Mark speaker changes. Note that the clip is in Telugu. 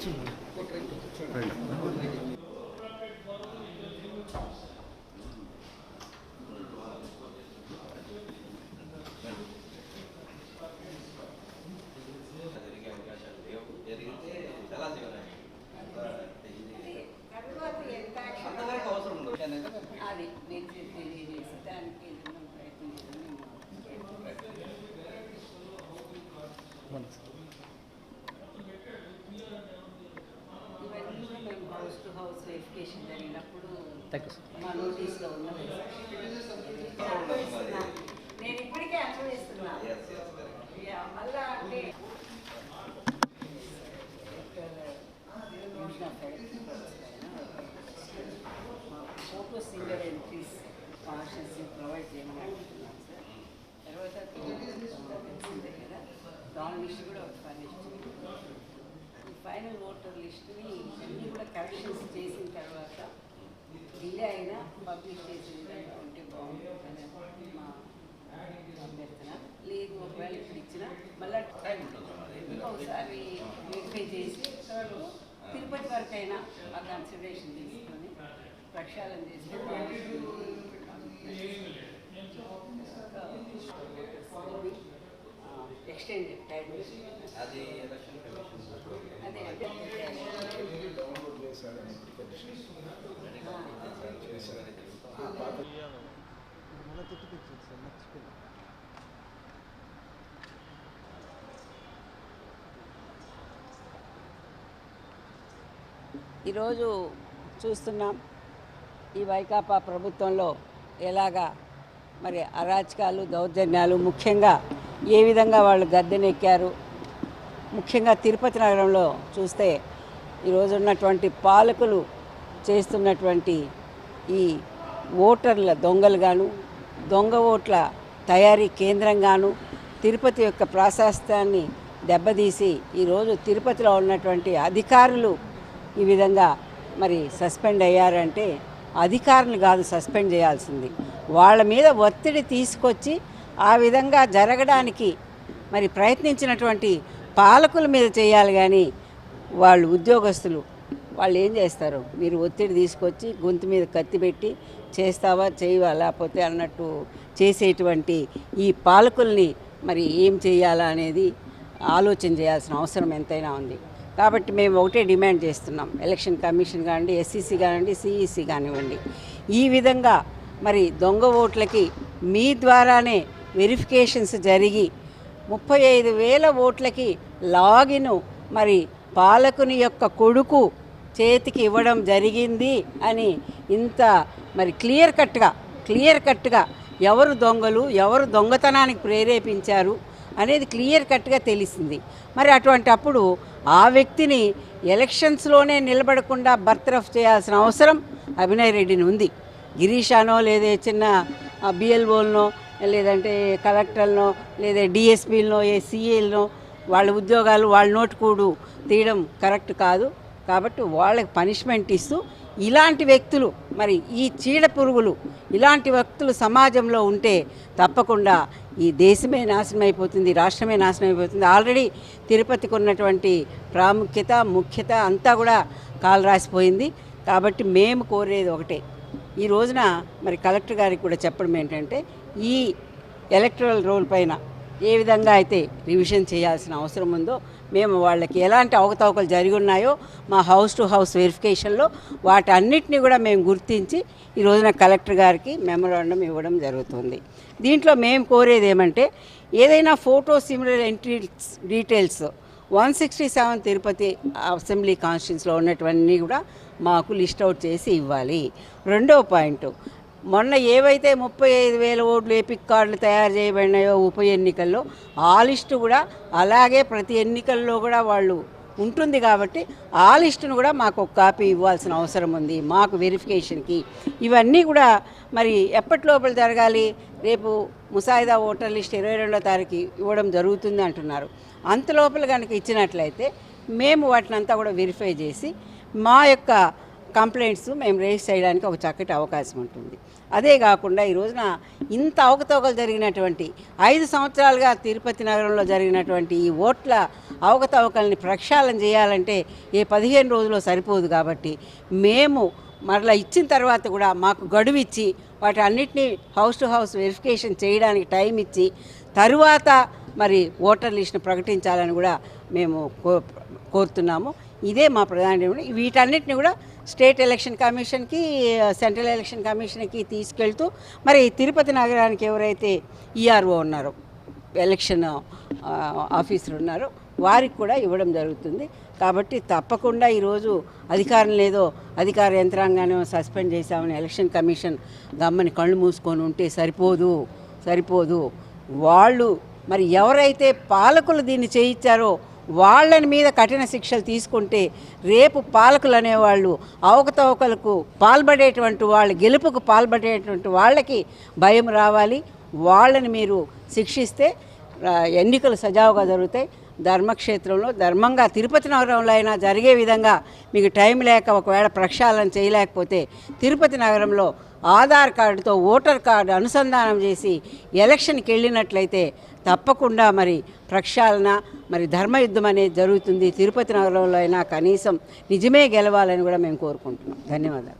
Speaker 1: అది మీరు తెలియజేసి దానికి ప్రయత్నం చేయాలని ఇవన్నీ కూడా మేము హౌస్ టు హౌస్ వెరిఫికేషన్ నేను ఇప్పటికే అనుభవిస్తున్నా
Speaker 2: correct.
Speaker 1: యా, మళ్ళా అంటే ఫోటో సింగర్ ప్రొవైడ్ చేయమని అంటున్నాం సార్ తర్వాత తెలిసిందే కదా. దాని లిస్ట్ కూడా ఒక ఫైనల్ ఓటర్ లిస్ట్ని అన్నీ కూడా కరెక్షన్స్ చేసిన తర్వాత డిలే అయినా పబ్లిష్ చేసే విధంగా ఉంటే బాగుంటుందని మా అభ్యర్థన. లేదు ఒకవేళ ఇప్పుడు ఇచ్చినా మళ్ళీ
Speaker 2: టైం ఉంటుంది మరి.
Speaker 1: ఇంకొకసారి వెరిఫై చేసి తర్వాత తిరుపతి వరకు అయినా ఆ కన్సిడరేషన్ తీసుకొని ప్రక్షాళన చేసి ఎక్స్టెండెడ్ టైం
Speaker 2: అది ఎలక్షన్ కమిషన్
Speaker 1: అదే
Speaker 3: మళ్ళీ సార్ మర్చిపోయింది
Speaker 1: ఈరోజు చూస్తున్నాం ఈ వైకాపా ప్రభుత్వంలో ఎలాగా మరి అరాచకాలు దౌర్జన్యాలు ముఖ్యంగా ఏ విధంగా వాళ్ళు గద్దెనెక్కారు ముఖ్యంగా తిరుపతి నగరంలో చూస్తే ఈరోజు ఉన్నటువంటి పాలకులు చేస్తున్నటువంటి ఈ ఓటర్ల దొంగలు గాను దొంగ ఓట్ల తయారీ కేంద్రంగాను తిరుపతి యొక్క ప్రాశస్త్యాన్ని దెబ్బతీసి ఈరోజు తిరుపతిలో ఉన్నటువంటి అధికారులు ఈ విధంగా మరి సస్పెండ్ అయ్యారంటే అధికారులు కాదు సస్పెండ్ చేయాల్సింది. వాళ్ళ మీద ఒత్తిడి తీసుకొచ్చి ఆ విధంగా జరగడానికి మరి ప్రయత్నించినటువంటి పాలకుల మీద చేయాలి కానీ వాళ్ళు ఉద్యోగస్తులు వాళ్ళు ఏం చేస్తారు? మీరు ఒత్తిడి తీసుకొచ్చి గొంతు మీద కత్తి పెట్టి చేస్తావా చేయవా లేకపోతే అన్నట్టు చేసేటువంటి ఈ పాలకుల్ని మరి ఏం చేయాలా అనేది ఆలోచన చేయాల్సిన అవసరం ఎంతైనా ఉంది. కాబట్టి మేము ఒకటే డిమాండ్ చేస్తున్నాం. ఎలక్షన్ కమిషన్ కానివ్వండి ఎస్సీసీ కానివ్వండి సిఈసి కానివ్వండి. ఈ విధంగా మరి దొంగ ఓట్లకి మీ ద్వారానే వెరిఫికేషన్స్ జరిగి ముప్పై ఐదు వేల ఓట్లకి లాగిన్ మరి పాలకుని యొక్క కొడుకు చేతికి ఇవ్వడం జరిగింది అని ఇంత మరి క్లియర్ కట్గా క్లియర్ కట్గా ఎవరు దొంగలు ఎవరు దొంగతనానికి ప్రేరేపించారు అనేది క్లియర్ కట్గా తెలిసింది. మరి అటువంటి అప్పుడు ఆ వ్యక్తిని ఎలక్షన్స్లోనే నిలబడకుండా బర్తరఫ్ చేయాల్సిన అవసరం అభినయ్ రెడ్డిని ఉంది. గిరీషానో లేదా చిన్న బిఎల్ఓలనో లేదంటే కలెక్టర్నో లేదా డిఎస్పీలనో ఏ సీఏలనో వాళ్ళ ఉద్యోగాలు వాళ్ళ నోటుకూడు తీయడం కరెక్ట్ కాదు. కాబట్టి వాళ్ళకి పనిష్మెంట్ ఇస్తూ ఇలాంటి వ్యక్తులు మరి ఈ చీడ పురుగులు ఇలాంటి వ్యక్తులు సమాజంలో ఉంటే తప్పకుండా ఈ దేశమే నాశనం అయిపోతుంది రాష్ట్రమే నాశనం అయిపోతుంది. ఆల్రెడీ తిరుపతికి ఉన్నటువంటి ప్రాముఖ్యత ముఖ్యత అంతా కూడా కాలు రాసిపోయింది. కాబట్టి మేము కోరేది ఒకటే. ఈ రోజున మరి కలెక్టర్ గారికి కూడా చెప్పడం ఏంటంటే ఈ ఎలక్ట్రల్ రోల్ పైన ఏ విధంగా అయితే రివిజన్ చేయాల్సిన అవసరం ఉందో మేము వాళ్ళకి ఎలాంటి అవకతవకలు జరిగి ఉన్నాయో మా హౌస్ టు హౌస్ వెరిఫికేషన్లో వాటన్నిటిని కూడా మేము గుర్తించి ఈ రోజున కలెక్టర్ గారికి మెమరాండం ఇవ్వడం జరుగుతుంది. దీంట్లో మేము కోరేది ఏమంటే ఏదైనా photo similar entries details one sixty seven Tirupati assembly కాన్స్టిట్యూన్స్లో ఉన్నటువన్నీ కూడా మాకు లిస్ట్ అవుట్ చేసి ఇవ్వాలి. రెండో పాయింట్ మొన్న ఏవైతే ముప్పై ఐదు వేల ఓట్లు ఏపిక్ కార్డులు తయారు చేయబడినాయో ఉప ఎన్నికల్లో ఆ లిస్టు కూడా అలాగే ప్రతి ఎన్నికల్లో కూడా వాళ్ళు ఉంటుంది కాబట్టి ఆ లిస్టును కూడా మాకు ఒక కాపీ ఇవ్వాల్సిన అవసరం ఉంది మాకు వెరిఫికేషన్కి. ఇవన్నీ కూడా మరి ఎప్పటి లోపల జరగాలి? రేపు ముసాయిదా ఓటర్ లిస్ట్ ఇరవై రెండో తారీఖు ఇవ్వడం జరుగుతుంది అంటున్నారు. అంత లోపల కనుక ఇచ్చినట్లయితే మేము వాటిని అంతా కూడా వెరిఫై చేసి మా యొక్క కంప్లైంట్స్ మేము రేస్ చేయడానికి ఒక చక్కటి అవకాశం ఉంటుంది. అదే కాకుండా ఈ రోజున ఇంత అవకతవకలు జరిగినటువంటి ఐదు సంవత్సరాలుగా తిరుపతి నగరంలో జరిగినటువంటి ఈ ఓట్ల అవకతవకల్ని ప్రక్షాళన చేయాలంటే ఏ పదిహేను రోజుల్లో సరిపోదు కాబట్టి మేము మరలా ఇచ్చిన తర్వాత కూడా మాకు గడువు ఇచ్చి వాటి అన్నిటినీ హౌస్ టు హౌస్ వెరిఫికేషన్ చేయడానికి టైం ఇచ్చి తరువాత మరి ఓటర్ లిస్ట్ను ప్రకటించాలని కూడా మేము కో కోరుతున్నాము. ఇదే మా ప్రధాన వీటన్నిటిని కూడా స్టేట్ ఎలక్షన్ కమిషన్కి సెంట్రల్ ఎలక్షన్ కమిషన్కి తీసుకెళ్తూ మరి తిరుపతి నగరానికి ఎవరైతే ఈఆర్ఓ ఉన్నారో ఎలక్షన్ ఆఫీసర్ ఉన్నారో వారికి కూడా ఇవ్వడం జరుగుతుంది. కాబట్టి తప్పకుండా ఈరోజు అధికారం లేదో అధికార యంత్రాంగాన్ని సస్పెండ్ చేశామని ఎలక్షన్ కమిషన్ గమ్మని కళ్ళు మూసుకొని ఉంటే సరిపోదు సరిపోదు. వాళ్ళు మరి ఎవరైతే పాలకులు దీన్ని చేయించారో వాళ్ళని మీద కఠిన శిక్షలు తీసుకుంటే రేపు పాలకులు అనేవాళ్ళు అవకతవకలకు పాల్పడేటువంటి వాళ్ళు గెలుపుకు పాల్పడేటువంటి వాళ్ళకి భయం రావాలి. వాళ్ళని మీరు శిక్షిస్తే ఎన్నికలు సజావుగా జరుగుతాయి. ధర్మక్షేత్రంలో ధర్మంగా తిరుపతి నగరంలో అయినా జరిగే విధంగా మీకు టైం లేక ఒకవేళ ప్రక్షాళన చేయలేకపోతే తిరుపతి నగరంలో ఆధార్ కార్డుతో ఓటర్ కార్డు అనుసంధానం చేసి ఎలక్షన్కి వెళ్ళినట్లయితే తప్పకుండా మరి ప్రక్షాళన మరి ధర్మయుద్ధం అనేది జరుగుతుంది. తిరుపతి నగరంలో అయినా కనీసం నిజమే గెలవాలని కూడా మేము కోరుకుంటున్నాం. ధన్యవాదాలు.